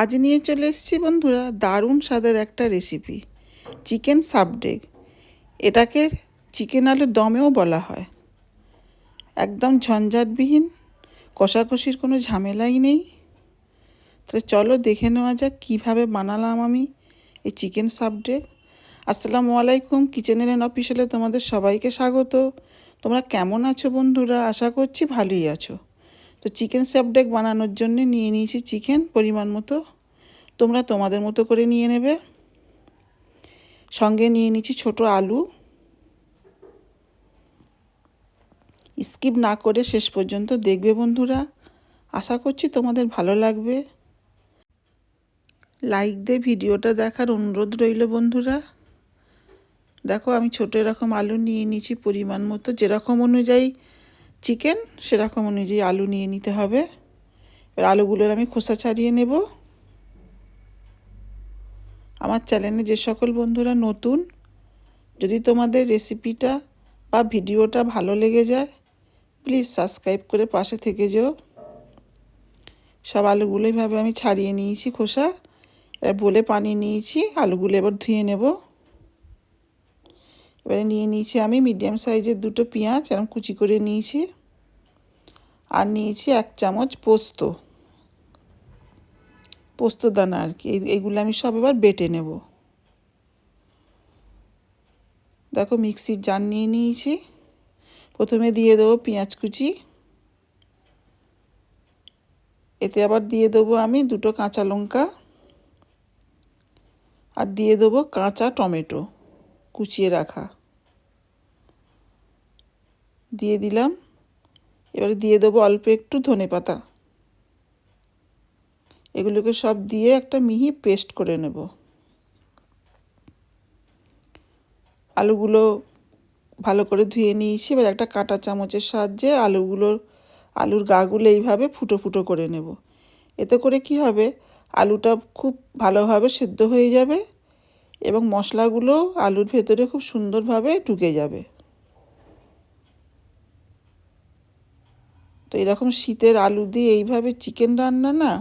আজ নিয়ে চলে এসেছি বন্ধুরা দারুণ স্বাদের একটা রেসিপি চিকেন সাবডেগ। এটাকে চিকেন আলুর দমেও বলা হয়। একদম ঝঞ্ঝাটবিহীন, কষাকষির কোনো ঝামেলাই নেই। তাহলে চলো দেখে নেওয়া যাক কীভাবে বানালাম আমি এই চিকেন সাবডেগ। আসসালামু আলাইকুম, কিচেনের এন অফিসিয়ালে তোমাদের সবাইকে স্বাগত। তোমরা কেমন আছো বন্ধুরা? আশা করছি ভালোই আছো। তো চিকেন স্যাপডেক বানানোর জন্য নিয়ে নিয়েছি চিকেন পরিমাণ মতো। তোমরা তোমাদের মতো করে নিয়ে নেবে। সঙ্গে নিয়ে নিয়েছি ছোট আলু। স্কিপ না করে শেষ পর্যন্ত দেখবে বন্ধুরা। আশা করছি তোমাদের ভালো লাগবে। লাইক দিয়ে ভিডিওটা দেখার অনুরোধ রইল বন্ধুরা। দেখো আমি ছোটো এরকম আলু নিয়ে নিয়েছি পরিমাণ মতো। যেরকম অনুযায়ী চিকেন, সেরকম অনুযায়ী আলু নিয়ে নিতে হবে। এবার আলুগুলোর আমি খোসা ছাড়িয়ে নেব। আমার চ্যানেলে যে সকল বন্ধুরা নতুন, যদি তোমাদের রেসিপিটা বা ভিডিওটা ভালো লেগে যায়, প্লিজ সাবস্ক্রাইব করে পাশে থেকে যেও। সব আলুগুলো এইভাবে আমি ছাড়িয়ে নিয়েছি খোসা। এবার বলে পানি নিয়েছি, আলুগুলো এবার ধুয়ে নেব। এবারে নিয়ে নিয়েছি আমি মিডিয়াম সাইজের দুটো পেঁয়াজ এরকম কুচি করে নিয়েছি। আর নিয়েছি এক চামচ পোস্ত পোস্ত দানা আর কি এইগুলো আমি সব এবার বেটে নেব। দেখো মিক্সির জার নিয়ে নিয়েছি। প্রথমে দিয়ে দেবো পেঁয়াজ কুচি। এতে আবার দিয়ে দেবো আমি দুটো কাঁচা লঙ্কা। আর দিয়ে দেবো কাঁচা টমেটো। কুচিয়ে রাখা। দিয়ে দিলাম। এবারে দিয়ে দেবো অল্প একটু ধনে পাতা। এগুলোকে সব দিয়ে একটা মিহি পেস্ট করে নেব। আলুগুলো ভালো করে ধুয়ে নিয়েছি। এবার একটা কাঁটা চামচের সাহায্যে আলুগুলোর আলুর গাগুলো এইভাবে ফুটো ফুটো করে নেব। এতে করে কি হবে? আলুটা খুব ভালোভাবে সেদ্ধ হয়ে যাবে। এবং মশলাগুলো আলুর ভেতরে খুব সুন্দরভাবে ঢুকে যাবে। তো এরকম শীতের আলু দিয়ে এইভাবে চিকেন রান্না না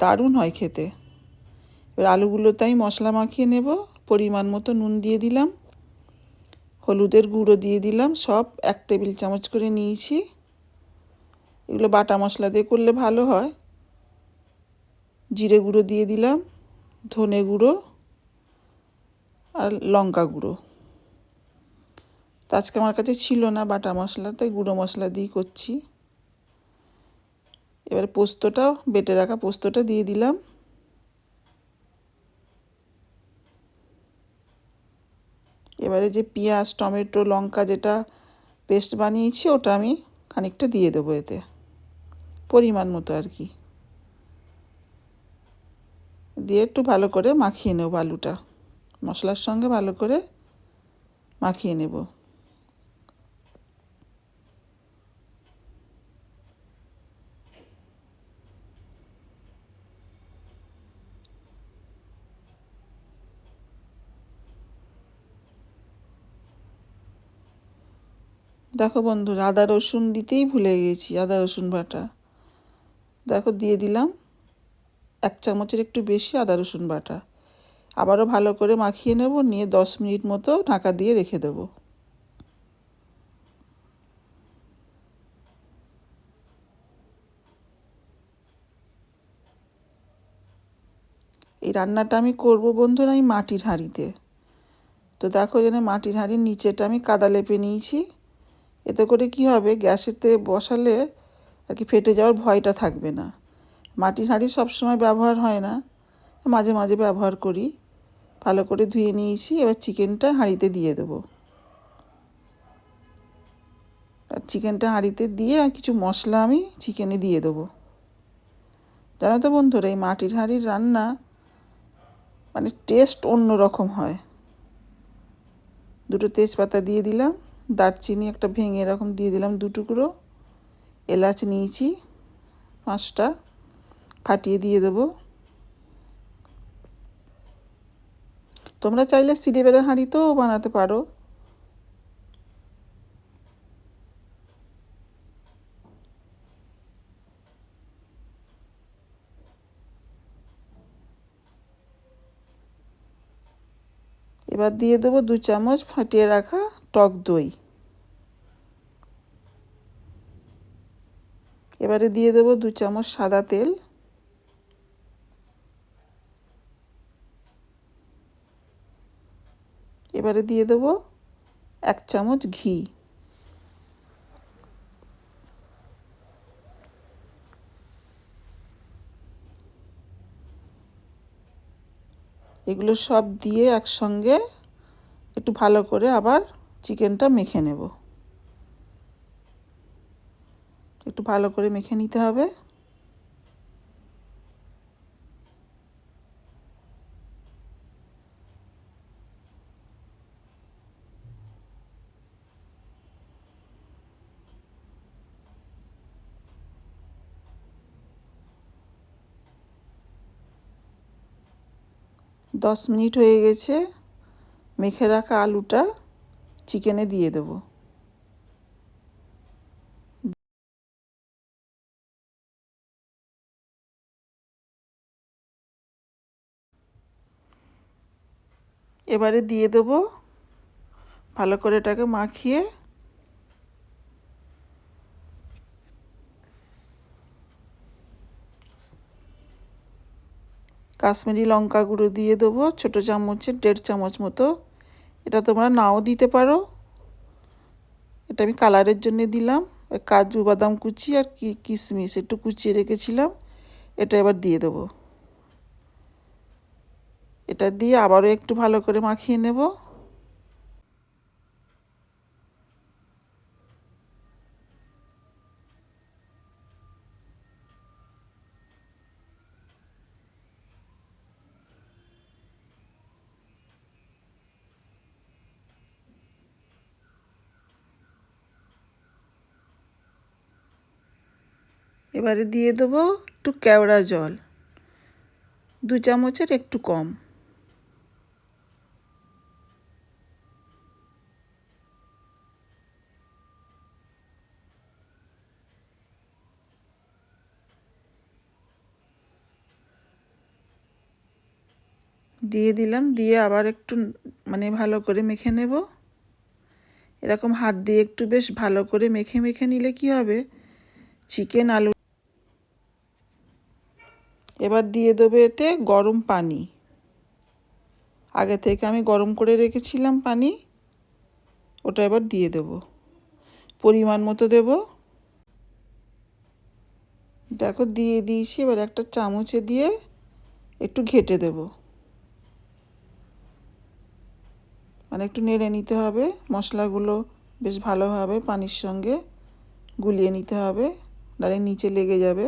দারুণ হয় খেতে। এবার আলুগুলোতে আমি মশলা মাখিয়ে নেব, পরিমাণ মতো নুন দিয়ে দিলাম, হলুদের গুঁড়ো দিয়ে দিলাম, সব এক টেবিল চামচ করে নিয়েছি। এগুলো বাটা মশলা দিয়ে করলে ভালো হয়। জিরে গুঁড়ো দিয়ে দিলাম, ধনে গুঁড়ো আর লঙ্কা গুঁড়ো। তো আজকে আমার কাছে ছিল না বাটা মশলা, তাই গুঁড়ো মশলা দিয়ে করছি। এবারে পোস্তটা বেটে রাখা পোস্তটা দিয়ে দিলাম। এবারে যে পেঁয়াজ, টমেটো, লঙ্কা যেটা পেস্ট বানিয়েছি ওটা আমি খানিকটা দিয়ে দেবো এতে, পরিমাণ মতো আর কি। দিয়ে একটু ভালো করে মাখিয়ে নেব আলুটা। মশলার সঙ্গে ভালো করে মাখিয়ে নেব। দেখো বন্ধুরা, আদা, রসুন দিতেই ভুলে গেছি, আদা, রসুন বাটা। দেখো, দিয়ে দিলাম এক চামচের একটু বেশি আদা, রসুন বাটা। আবারও ভালো করে মাখিয়ে নেব, নিয়ে দশ মিনিট মতো ঢাকা দিয়ে রেখে দেব। এই রান্নাটা আমি করব বন্ধুরা আমি মাটির হাঁড়িতে। তো দেখো যেন মাটির হাঁড়ির নিচেটা আমি কাদা লেপে নিয়েছি। এতে করে কি হবে, গ্যাসেতে বসালে আর কি ফেটে যাওয়ার ভয়টা থাকবে না। মাটির হাঁড়ি সবসময় ব্যবহার হয় না, মাঝে মাঝে ব্যবহার করি। ভালো করে ধুয়ে নিয়েছি, এবার চিকেনটা হাঁড়িতে দিয়ে দেবো। আর চিকেনটা হাঁড়িতে দিয়ে আর কিছু মশলা আমি চিকেনে দিয়ে দেবো। জানো তো বন্ধুরা, এই মাটির হাঁড়ির রান্না মানে টেস্ট অন্য রকম হয়। দুটো তেজপাতা দিয়ে দিলাম, দারচিনি একটা ভেঙে এরকম দিয়ে দিলাম দু টুকরো, এলাচ নিয়েছি পাঁচটা, ফাটিয়ে দিয়ে দেবো। তোমরা চাইলে সিডি হাঁড়ি হাঁড়িতেও বানাতে পারো। এবার দিয়ে দেবো দু চামচ ফাটিয়ে রাখা টক দই। এবারে দিয়ে দেবো দু চামচ সাদা তেল। এবারে দিয়ে দেবো এক চামচ ঘি। এগুলো সব দিয়ে একসঙ্গে একটু ভালো করে আবার চিকেনটা মেখে নেব। একটু ভালো করে মেখে নিতে হবে। দশ মিনিট হয়ে গেছে, মেখে রাখা আলুটা চিকেনে দিয়ে দেব। এবারে দিয়ে দেব, ভালো করে এটাকে মাখিয়ে কাশ্মীরি লঙ্কা গুঁড়ো দিয়ে দেবো, ছোটো চামচের দেড় চামচ মতো। এটা তোমরা নাও দিতে পারো। এটা আমি কালারের জন্য দিলাম। কাজু বাদাম কুচি আর কি, কিশমিশ একটু কুচিয়ে রেখেছিলাম। এটা এবার দিয়ে দেবো। এটা দিয়ে আবারও একটু ভালো করে মাখিয়ে নেব। এবারে দিয়ে দেবো একটু কেওড়া জল, দু চামচের একটু কম। দিয়ে দিলাম, দিয়ে আবার একটু মানে ভালো করে মেখে নেব। এরকম হাত দিয়ে একটু বেশ ভালো করে মেখে মেখে নিলে কি হবে? চিকেন আলু এবার দিয়ে দেবো এতে গরম পানি। আগে থেকে আমি গরম করে রেখেছিলাম পানি, ওটা এবার দিয়ে দেব। পরিমাণ মতো দেব। দেখো দিয়ে দিয়েছি, এবার একটা চামচে দিয়ে একটু ঘেটে দেব। মানে একটু নেড়ে নিতে হবে, মশলাগুলো বেশ ভালোভাবে পানির সঙ্গে গুলিয়ে নিতে হবে, নাহলে নিচে লেগে যাবে।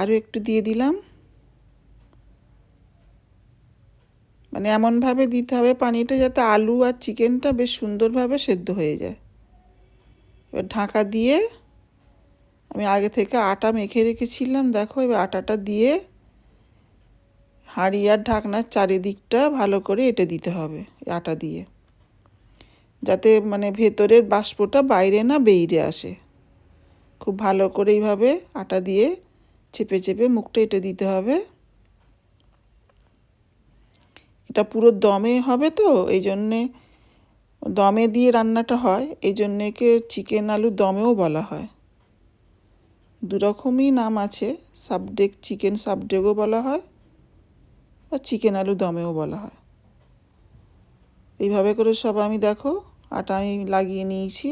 আরও একটু দিয়ে দিলাম। মানে এমনভাবে দিতে হবে পানিটা যাতে আলু আর চিকেনটা বেশ সুন্দরভাবে সেদ্ধ হয়ে যায়। এবার ঢাকা দিয়ে আমি আগে থেকে আটা মেখে রেখেছিলাম, দেখো এবার আটাটা দিয়ে হাঁড়ি আর ঢাকনার চারিদিকটা ভালো করে এটে দিতে হবে আটা দিয়ে। যাতে মানে ভেতরের বাষ্পটা বাইরে না বেরিয়ে আসে। খুব ভালো করে এইভাবে আটা দিয়ে চেপে চেপে মুখটা এটা দিতে হবে। এটা পুরো দমে হবে তো, এই জন্যে দমে দিয়ে রান্নাটা হয়, এই জন্যে একে চিকেন আলু দমেও বলা হয়। দুরকমই নাম আছে, সাবডেক চিকেন সাবডেকও বলা হয় বা চিকেন আলু দমেও বলা হয়। এইভাবে করে সব আমি দেখো, আটা আমি লাগিয়ে নিয়েছি।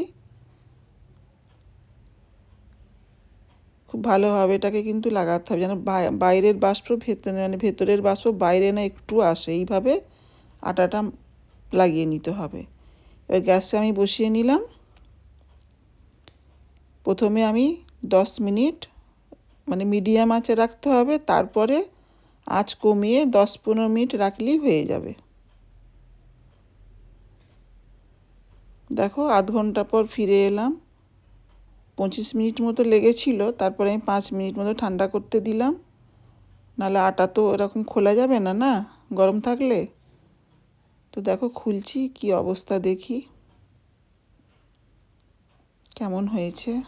খুব ভালোভাবে এটাকে কিন্তু লাগাতে হবে। যেন বাইরের বাষ্প ভেতরে মানে ভেতরের বাষ্প বাইরে না একটু আসে। এইভাবে আটাটা লাগিয়ে নিতে হবে। এবার গ্যাসে আমি বসিয়ে নিলাম। প্রথমে আমি দশ মিনিট মানে মিডিয়াম আঁচে রাখতে হবে। তারপরে আঁচ কমিয়ে দশ পনেরো মিনিট রাখলেই হয়ে যাবে। দেখো, আধ ঘণ্টা পর ফিরে এলাম। পঁচিশ মিনিট মতো লেগেছিল, তারপরে আমি পাঁচ মিনিট মতো ঠান্ডা করতে দিলাম। নাহলে আটা তো এরকম খোলা যাবে না না? গরম থাকলে? তো দেখো খুলছি, কি অবস্থা দেখি। কেমন হয়েছে?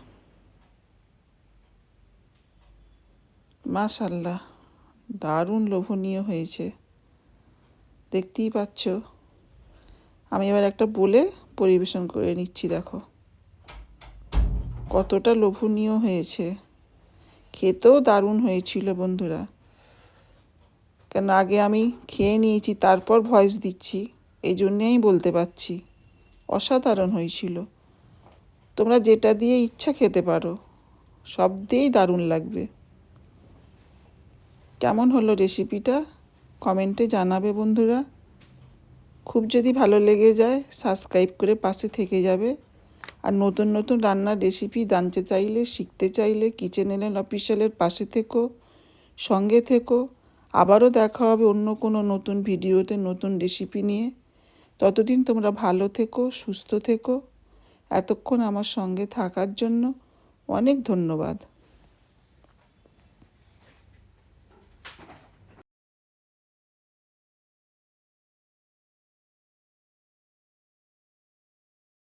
মাশাল্লাহ, দারুণ লোভনীয় হয়েছে। দেখতেই পাচ্ছ। আমি এবার একটা বলে পরিবেশন করে নিচ্ছি, দেখো। কতটা লোভনীয় হয়েছে। খেতেও দারুণ হয়েছিল বন্ধুরা। কেন আগে আমি খেয়ে নিয়েছি, তারপর ভয়েস দিচ্ছি, এই জন্যেই বলতে পারছি। অসাধারণ হয়েছিল। তোমরা যেটা দিয়ে ইচ্ছা খেতে পারো, সব দিয়েই দারুণ লাগবে। কেমন হলো রেসিপিটা? কমেন্টে জানাবে বন্ধুরা। খুব যদি ভালো লেগে যায়, সাবস্ক্রাইব করে পাশে থেকে যাবে। আর নতুন নতুন রান্নার রেসিপি জানতে চাইলে, শিখতে চাইলে কিচেন এলেন অফিসিয়ালের পাশে থেকো, সঙ্গে থেকো। আবারও দেখা হবে অন্য কোনো নতুন ভিডিওতে নতুন রেসিপি নিয়ে। ততদিন তোমরা ভালো থেকো, সুস্থ থেকো। এতক্ষণ আমার সঙ্গে থাকার জন্য অনেক ধন্যবাদ।